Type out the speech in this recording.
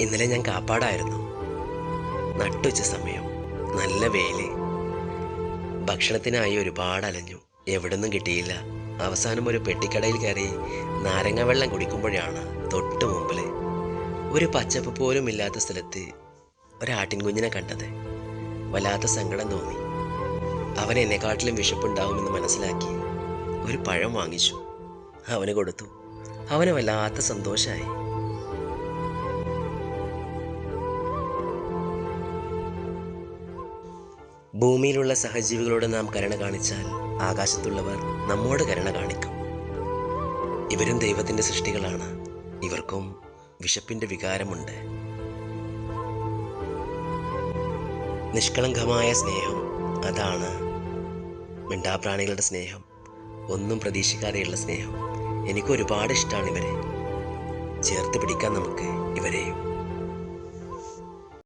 ഇന്നലെ ഞാൻ കാപ്പാടായിരുന്നു. നട്ടുച്ച സമയം നല്ല വെയിൽ ഭക്ഷണത്തിനായി ഒരുപാട് അലഞ്ഞു. എവിടെന്നും കിട്ടിയില്ല. അവസാനം ഒരു പെട്ടിക്കടയിൽ കയറി നാരങ്ങ വെള്ളം കുടിക്കുമ്പോഴാണ് തൊട്ട് മുമ്പിൽ ഒരു പച്ചപ്പ് പോലും ഇല്ലാത്ത സ്ഥലത്ത് ഒരാട്ടിൻകുഞ്ഞിനെ കണ്ടത്. വല്ലാത്ത സങ്കടം തോന്നി. അവൻ എന്നെക്കാട്ടിലും വിശപ്പുണ്ടാവുമെന്ന് മനസ്സിലാക്കി ഒരു പഴം വാങ്ങിച്ചു. അവന് കൊടുത്തു. അവന് വല്ലാത്ത സന്തോഷമായി ഭൂമിയിലുള്ള സഹജീവികളോട് നാം കരുണ കാണിച്ചാൽ ആകാശത്തുള്ളവർ നമ്മോട് കരുണ കാണിക്കും. ഇവരും ദൈവത്തിന്റെ സൃഷ്ടികളാണ്. ഇവർക്കും വിശപ്പിന്റെ വികാരമുണ്ട്. നിഷ്കളങ്കമായ സ്നേഹം അതാണ് മിണ്ടാപ്രാണികളുടെ സ്നേഹം. ഒന്നും പ്രതീക്ഷിക്കാതെയുള്ള സ്നേഹം. എനിക്ക് ഒരുപാട് ഇഷ്ടമാണ് ഇവരെ. ചേർത്ത് പിടിക്കാൻ നമുക്ക് ഇവരെയും.